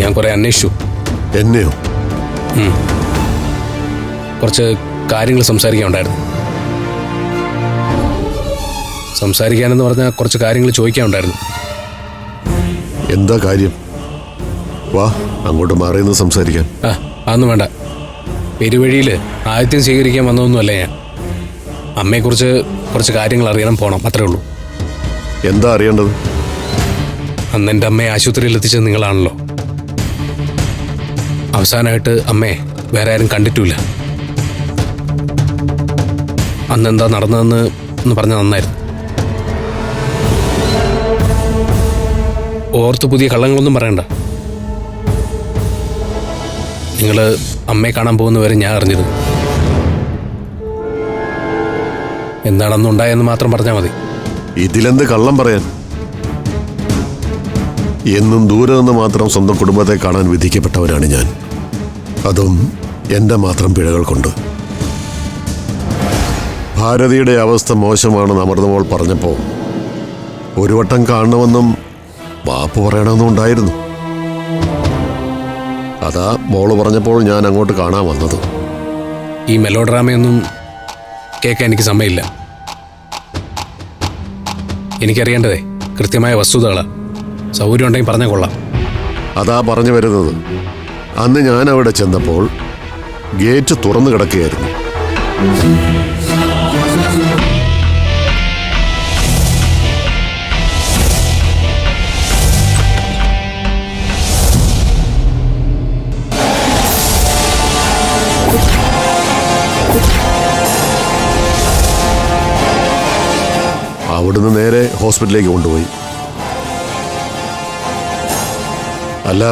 ഞാൻ കുറെ അന്വേഷിച്ചു. എന്നെയോ? കുറച്ച് കാര്യങ്ങൾ സംസാരിക്കാനുണ്ടായിരുന്നു. സംസാരിക്കാനെന്ന് പറഞ്ഞാൽ കുറച്ച് കാര്യങ്ങൾ ചോദിക്കാനുണ്ടായിരുന്നു. എന്താ കാര്യം? വാ അങ്ങോട്ട് മാറി സംസാരിക്കാം സംസാരിക്കാൻ. ആ അതൊന്നും വേണ്ട. പെരുവഴിയിൽ ആദിത്യം സ്വീകരിക്കാൻ വന്നതൊന്നുമല്ല ഞാൻ. അമ്മയെക്കുറിച്ച് കുറച്ച് കാര്യങ്ങൾ അറിയണം പോണം അത്രേ ഉള്ളൂ. എന്താ അറിയേണ്ടത്? അന്ന് എന്റെ അമ്മയെ ആശുപത്രിയിൽ എത്തിച്ചത് നിങ്ങളാണല്ലോ. അവസാനമായിട്ട് അമ്മേ വേറെ ആരും കണ്ടിട്ടില്ല അന്ന് എന്താ നടന്നതെന്ന് ഒന്ന് പറഞ്ഞ നന്നായിരുന്നു. ഓർത്ത് പുതിയ കള്ളങ്ങളൊന്നും പറയണ്ട. നിങ്ങൾ അമ്മയെ കാണാൻ പോകുന്ന വരെ ഞാൻ അറിഞ്ഞിരുന്നു. എന്താണെന്നുണ്ടായെന്ന് മാത്രം പറഞ്ഞാൽ മതി. ഇതിലെന്ത് കള്ളം പറയാൻ? എന്നും ദൂരെ നിന്ന് മാത്രം സ്വന്തം കുടുംബത്തെ കാണാൻ വിധിക്കപ്പെട്ടവനാണ് ഞാൻ. അതും എന്റെ മാത്രം പിഴകൾ കൊണ്ട്. ഭാരതിയുടെ അവസ്ഥ മോശമാണെന്ന് അമൃതമോൾ പറഞ്ഞപ്പോൾ ഒരു വട്ടം കാണണമെന്നും വാപ്പ് പറയണമെന്നും ഉണ്ടായിരുന്നു. അതാ മോൾ പറഞ്ഞപ്പോൾ ഞാൻ അങ്ങോട്ട് കാണാൻ വന്നത്. ഈ മെലോ ഡ്രാമയൊന്നും കേൾക്കാൻ എനിക്ക് സമയമില്ല. എനിക്കറിയേണ്ടതേ കൃത്യമായ വസ്തുതകളാണ് സൗകര്യം ഉണ്ടെങ്കിൽ പറഞ്ഞ കൊള്ളാം. അതാ പറഞ്ഞു വരുന്നത്. അന്ന് ഞാൻ അവിടെ ചെന്നപ്പോൾ ഗേറ്റ് തുറന്നു കിടക്കുകയായിരുന്നു. അവിടുന്ന് നേരെ ഹോസ്പിറ്റലിലേക്ക് കൊണ്ടുപോയി. അല്ല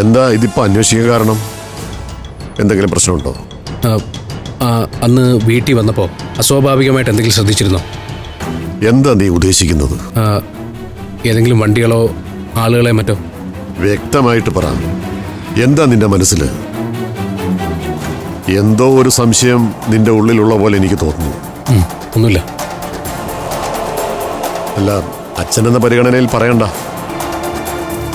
എന്താ ഇതിപ്പോൾ അന്വേഷിക്കാൻ കാരണം? എന്തെങ്കിലും പ്രശ്നമുണ്ടോ? അന്ന് വീട്ടിൽ വന്നപ്പോൾ അസ്വാഭാവികമായിട്ട് എന്തെങ്കിലും ശ്രദ്ധിച്ചിരുന്നോ? എന്താ നീ ഉദ്ദേശിക്കുന്നത്? ആ, ഏതെങ്കിലും വണ്ടികളോ ആളുകളെ മറ്റോ? വ്യക്തമായിട്ട് പറ. എന്താ നിന്റെ മനസ്സിൽ എന്തോ ഒരു സംശയം നിന്റെ ഉള്ളിലുള്ള പോലെ എനിക്ക് തോന്നുന്നു. ഉം, ഒന്നുമില്ല. അല്ല അച്ഛനെന്ന പരിഗണനയിൽ പറയണ്ട.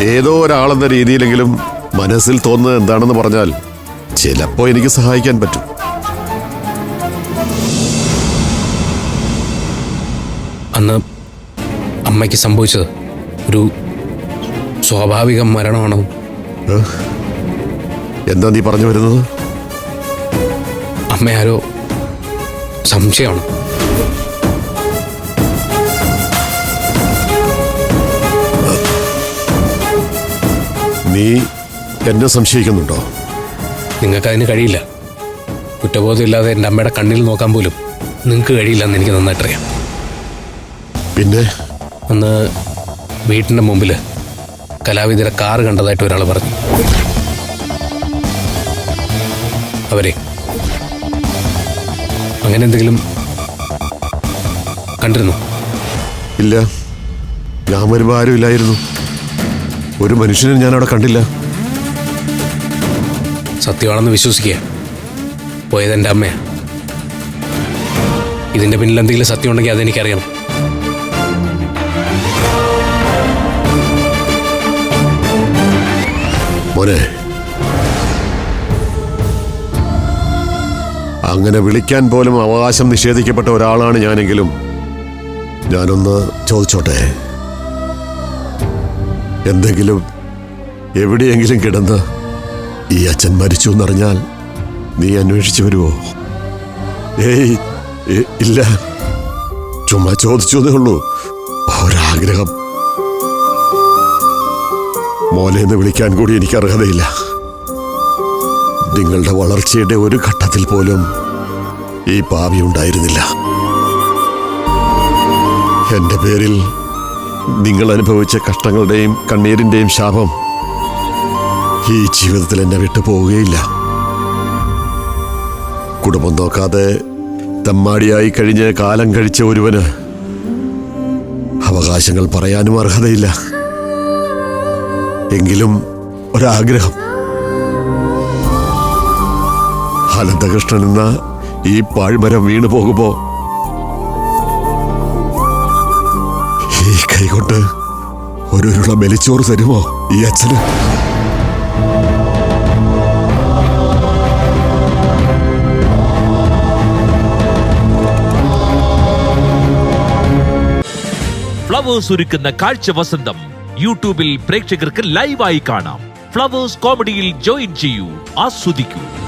ഏതോ ഒരാളെന്ന രീതിയിലെങ്കിലും മനസ്സിൽ തോന്നുന്നത് എന്താണെന്ന് പറഞ്ഞാൽ ചിലപ്പോൾ എനിക്ക് സഹായിക്കാൻ പറ്റും. അന്ന് അമ്മയ്ക്ക് സംഭവിച്ചത് ഒരു സ്വാഭാവിക മരണമാണോ? എന്താ നീ പറഞ്ഞു വരുന്നത്? അമ്മയാരോ? സംശയമാണ്? നീ എന്നെ സംശയിക്കുന്നുണ്ടോ? നിങ്ങൾക്ക് അതിന് കഴിയില്ല. കുറ്റബോധമില്ലാതെ എന്റെ അമ്മയുടെ കണ്ണിൽ നോക്കാൻ പോലും നിങ്ങൾക്ക് കഴിയില്ല എന്ന് എനിക്ക് നന്നായിട്ടറിയാം. പിന്നെ? അന്ന് വീട്ടിന്റെ മുമ്പിൽ കലാവിധിയുടെ കാറ് കണ്ടതായിട്ട് ഒരാൾ പറഞ്ഞു. അവരെ അങ്ങനെ എന്തെങ്കിലും കണ്ടിരുന്നു? ഇല്ല. ഞാൻ വരുമ്പോൾ ആരും ഇല്ലായിരുന്നു ഒരു മനുഷ്യനെ ഞാൻ അവിടെ കണ്ടില്ല. സത്യമാണെന്ന് വിശ്വസിക്കുക. പോയത് എന്റെ അമ്മയാ. ഇതിന്റെ പിന്നിൽ എന്തെങ്കിലും സത്യം ഉണ്ടെങ്കിൽ അതെനിക്കറിയണം മോനെ അങ്ങനെ വിളിക്കാൻ പോലും അവകാശം നിഷേധിക്കപ്പെട്ട ഒരാളാണ് ഞാനെങ്കിലും. ഞാനൊന്ന് ചോദിച്ചോട്ടെ? എന്തെങ്കിലും എവിടെയെങ്കിലും കിടന്ന് ഈ അച്ഛൻ മരിച്ചു എന്നറിഞ്ഞാൽ നീ അന്വേഷിച്ചു വരുമോ ഏയ് ഇല്ല. ചുമ്മാ ചോദിച്ചു എന്നേ ഉള്ളൂ. ഒരാഗ്രഹം. മോനെ എന്ന് വിളിക്കാൻ കൂടി എനിക്ക് അർഹതയില്ല നിങ്ങളുടെ വളർച്ചയുടെ ഒരു ഘട്ടത്തിൽ പോലും ഈ പാവി ഉണ്ടായിരുന്നില്ല. എന്റെ പേരിൽ നിങ്ങൾ അനുഭവിച്ച കഷ്ടങ്ങളുടെയും കണ്ണീരിന്റെയും ശാപം ഈ ജീവിതത്തിൽ എന്നെ വിട്ടു പോവുകയില്ല. കുടുംബം നോക്കാതെ തെമ്മാടിയായി കഴിഞ്ഞ് കാലം കഴിച്ച ഒരുവന് അവകാശങ്ങൾ പറയാനും അർഹതയില്ല. എങ്കിലും ഒരാഗ്രഹം. അനന്തകൃഷ്ണൻ എന്ന ഈ പാഴ്മരം വീണു പോകുമ്പോ ഈ കൈകൊണ്ട് ഉരുള മെലിച്ചോറ് തരുമോ ഈ അച്ഛന്? ഫ്ലവേഴ്സ് ഒരുക്കുന്ന കാഴ്ച വസന്തം. യൂട്യൂബിൽ പ്രേക്ഷകർക്ക് ലൈവായി കാണാം. ഫ്ലവേഴ്സ് കോമഡിയിൽ ജോയിൻ ചെയ്യൂ. ആസ്വദിക്കൂ.